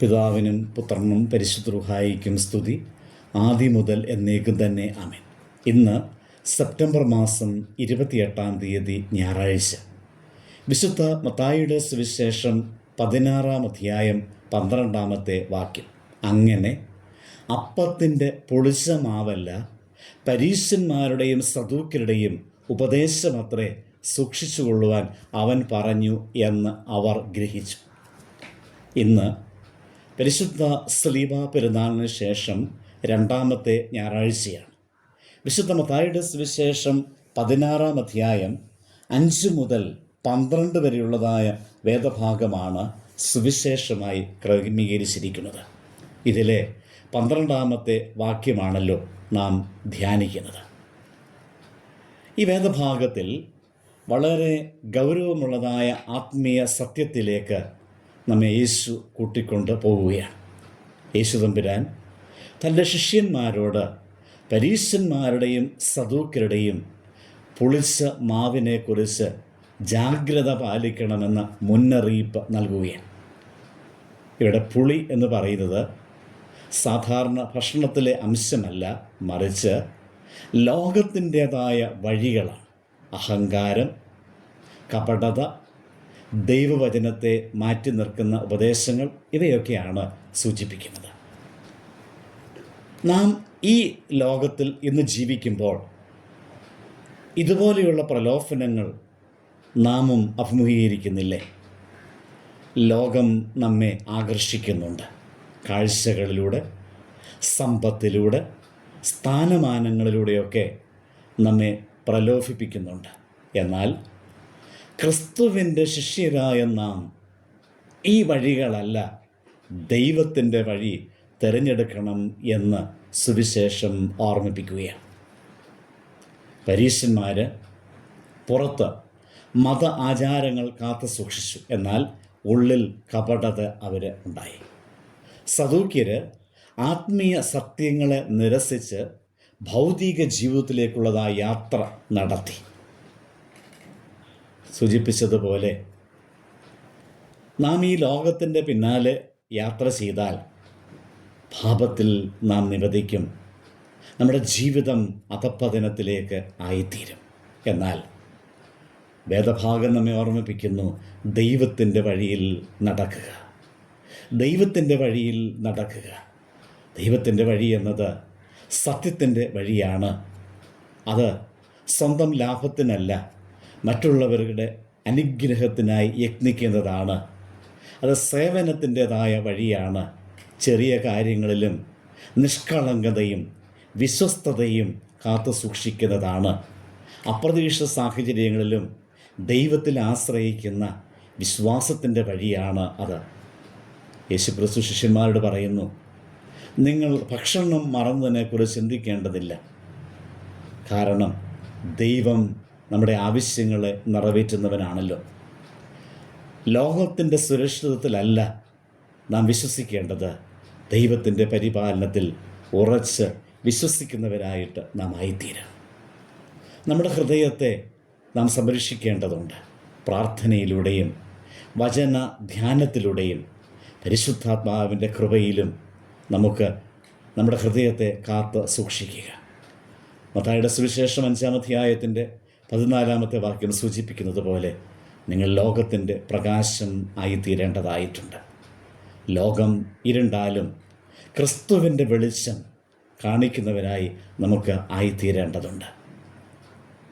പിതാവിനും പുത്രനും പരിശുദ്ധ സ്തുതി. ആദ്യം മുതൽ എന്നേക്കും തന്നെ ആമേൻ. ഇന്ന് സെപ്റ്റംബർ മാസം ഇരുപത്തിയെട്ടാം തീയതി ഞായറാഴ്ച. വിശുദ്ധ മത്തായിയുടെ സുവിശേഷം പതിനാറാം അധ്യായം പന്ത്രണ്ടാമത്തെ വാക്യം. അങ്ങനെ അപ്പത്തിന്റെ പൊളിച്ച മാവല്ല പരീശന്മാരുടെയും സദൂക്കരുടെയും ഉപദേശമത്രേ സൂക്ഷിച്ചുകൊള്ളുവാൻ അവൻ പറഞ്ഞു എന്ന് അവർ ഗ്രഹിച്ചു. ഇന്ന് പരിശുദ്ധ സ്ലീബ പെരുന്നാളിന് ശേഷം രണ്ടാമത്തെ ഞായറാഴ്ചയാണ്. വിശുദ്ധ മത്തായുടെ സുവിശേഷം പതിനാറാം അധ്യായം അഞ്ച് മുതൽ പന്ത്രണ്ട് വരെയുള്ളതായ വേദഭാഗമാണ് സുവിശേഷമായി ക്രമീകരിച്ചിരിക്കുന്നത്. ഇതിലെ പന്ത്രണ്ടാമത്തെ വാക്യമാണല്ലോ നാം ധ്യാനിക്കുന്നത്. ഈ വേദഭാഗത്തിൽ വളരെ ഗൗരവമുള്ളതായ ആത്മീയ സത്യത്തിലേക്ക് നമ്മെ യേശു കൂട്ടിക്കൊണ്ട് പോവുകയാണ്. യേശു തമ്പുരാൻ തന്റെ ശിഷ്യന്മാരോട് പരീശന്മാരുടെയും സദൂക്കരുടെയും പുളിച്ച മാവിനെക്കുറിച്ച് ജാഗ്രത പാലിക്കണമെന്ന മുന്നറിയിപ്പ് നൽകുകയാണ്. ഇവിടെ പുളി എന്ന് പറയുന്നത് സാധാരണ ഭക്ഷണത്തിലെ അംശമല്ല മറിച്ച് ലോകത്തിന്റേതായ വഴികളാണ്. അഹങ്കാരം കപടത ദൈവവചനത്തെ മാറ്റി നിർക്കുന്ന ഉപദേശങ്ങൾ ഇവയൊക്കെയാണ് സൂചിപ്പിക്കുന്നത്. നാം ഈ ലോകത്തിൽ ഇന്ന് ജീവിക്കുമ്പോൾ ഇതുപോലെയുള്ള പ്രലോഭനങ്ങൾ നാമും അഭിമുഖീകരിക്കുന്നില്ലേ? ലോകം നമ്മെ ആകർഷിക്കുന്നുണ്ട്. കാഴ്ചകളിലൂടെ സമ്പത്തിലൂടെ സ്ഥാനമാനങ്ങളിലൂടെയൊക്കെ നമ്മെ പ്രലോഭിപ്പിക്കുന്നുണ്ട്. എന്നാൽ ക്രിസ്തുവിന്റെ ശിഷ്യരായ നാം ഈ വഴികളല്ല ദൈവത്തിന്റെ വഴി തിരഞ്ഞെടുക്കണം എന്ന് സുവിശേഷം ഓർമ്മിപ്പിക്കുകയാണ്. പരീശന്മാർ പുറത്ത് മത ആചാരങ്ങൾ കാത്തു സൂക്ഷിച്ചു. എന്നാൽ ഉള്ളിൽ കപടത അവർ ഉണ്ടായി. സദൂക്യർ ആത്മീയ സത്യങ്ങളെ നിരസിച്ച് ഭൗതിക ജീവിതത്തിലേക്കുള്ളതായ യാത്ര നടത്തി. സൂചിപ്പിച്ചതുപോലെ നാം ഈ ലോകത്തിന്റെ പിന്നാലെ യാത്ര ചെയ്താൽ പാപത്തിൽ നാം നിവധിക്കും. നമ്മുടെ ജീവിതം അധപ്പതനത്തിലേക്ക് ആയിത്തീരും. എന്നാൽ വേദഭാഗം നമ്മെ ഓർമ്മിപ്പിക്കുന്നു ദൈവത്തിന്റെ വഴിയിൽ നടക്കുക. ദൈവത്തിന്റെ വഴിയിൽ നടക്കുക. ദൈവത്തിന്റെ വഴി എന്നത് സത്യത്തിന്റെ വഴിയാണ്. അത് സ്വന്തം ലാഭത്തിനല്ല മറ്റുള്ളവരുടെ അനുഗ്രഹത്തിനായി യത്നിക്കുന്നതാണ്. അത് സേവനത്തിന്റെതായ വഴിയാണ്. ചെറിയ കാര്യങ്ങളിലും നിഷ്കളങ്കതയും വിശ്വസ്തതയും കാത്തു സൂക്ഷിക്കുന്നതാണ്. അപ്രതീക്ഷിത സാഹചര്യങ്ങളിലും ദൈവത്തിൽ ആശ്രയിക്കുന്ന വിശ്വാസത്തിന്റെ വഴിയാണ് അത്. യേശുക്രിസ്തു ശിഷ്യന്മാരോട് പറയുന്നു നിങ്ങൾ ഭക്ഷണം മറന്നതിനെക്കുറിച്ച് ചിന്തിക്കേണ്ടതില്ല. കാരണം ദൈവം നമ്മുടെ ആവശ്യങ്ങളെ നിറവേറ്റുന്നവനാണല്ലോ. ലോകത്തിന്റെ സുരക്ഷിതത്വത്തിലല്ല നാം വിശ്വസിക്കേണ്ടത്. ദൈവത്തിന്റെ പരിപാലനത്തിൽ ഉറച്ച് വിശ്വസിക്കുന്നവരായിട്ട് നാം ആയിത്തീരാം. നമ്മുടെ ഹൃദയത്തെ നാം സംരക്ഷിക്കേണ്ടതുണ്ട്. പ്രാർത്ഥനയിലൂടെയും വചന ധ്യാനത്തിലൂടെയും പരിശുദ്ധാത്മാവിന്റെ കൃപയിലും നമുക്ക് നമ്മുടെ ഹൃദയത്തെ കാത്ത് സൂക്ഷിക്കുക. മത്തായുടെ സുവിശേഷം അഞ്ചാമധ്യായത്തിന്റെ പതിനാലാമത്തെ വാക്യം സൂചിപ്പിക്കുന്നത് പോലെ നിങ്ങൾ ലോകത്തിന്റെ പ്രകാശം ആയിത്തീരേണ്ടതായിട്ടുണ്ട് ലോകം ഇരുണ്ടാലും ക്രിസ്തുവിന്റെ വെളിച്ചം കാണിക്കുന്നവരായി നമുക്ക് ആയിത്തീരേണ്ടതുണ്ട്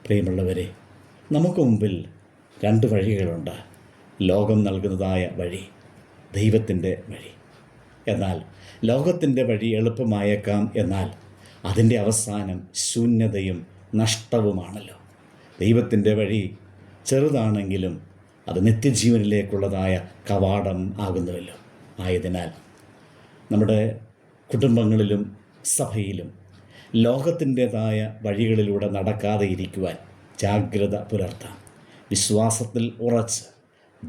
പ്രിയമുള്ളവരെ നമുക്ക് മുമ്പിൽ രണ്ട് വഴികളുണ്ട്. ലോകം നൽകുന്നതായ വഴി ദൈവത്തിന്റെ വഴി. എന്നാൽ ലോകത്തിന്റെ വഴി എളുപ്പമായേക്കാം എന്നാൽ അതിന്റെ അവസാനം ശൂന്യതയും നഷ്ടവുമാണല്ലോ. ദൈവത്തിന്റെ വഴി ചെറുതാണെങ്കിലും അത് നിത്യജീവനിലേക്കുള്ളതായ കവാടം ആകുന്നുവല്ലോ. ആയതിനാൽ നമ്മുടെ കുടുംബങ്ങളിലും സഭയിലും ലോകത്തിന്റെതായ വഴികളിലൂടെ നടക്കാതെ ഇരിക്കുവാൻ ജാഗ്രത പുലർത്താം. വിശ്വാസത്തിൽ ഉറച്ച്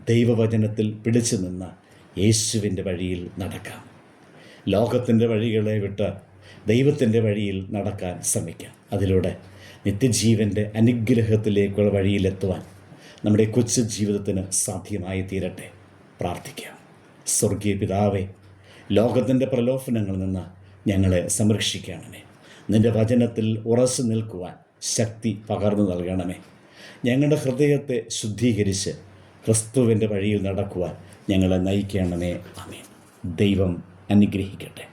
ദൈവവചനത്തിൽ പിടിച്ചു നിന്ന് യേശുവിന്റെ വഴിയിൽ നടക്കാം. ലോകത്തിന്റെ വഴികളെ വിട്ട് ദൈവത്തിന്റെ വഴിയിൽ നടക്കാൻ ശ്രമിക്കാം. അതിലൂടെ നിത്യജീവന്റെ അനുഗ്രഹത്തിലേക്കുള്ള വഴിയിലെത്തുവാൻ നമ്മുടെ കൊച്ചു ജീവിതത്തിന് സാധ്യമായി തീരട്ടെ. പ്രാർത്ഥിക്കാം. സ്വർഗീയ പിതാവേ ലോകത്തിന്റെ പ്രലോഭനങ്ങളിൽ നിന്ന് ഞങ്ങളെ സംരക്ഷിക്കണമേ. നിന്റെ വചനത്തിൽ ഉറച്ചു നിൽക്കുവാൻ ശക്തി പകർന്നു നൽകണമേ. ഞങ്ങളുടെ ഹൃദയത്തെ ശുദ്ധീകരിച്ച് ക്രിസ്തുവിന്റെ വഴിയിൽ നടക്കുവാൻ ഞങ്ങളെ നയിക്കണമേ. അമേ ദൈവം അനുഗ്രഹിക്കട്ടെ.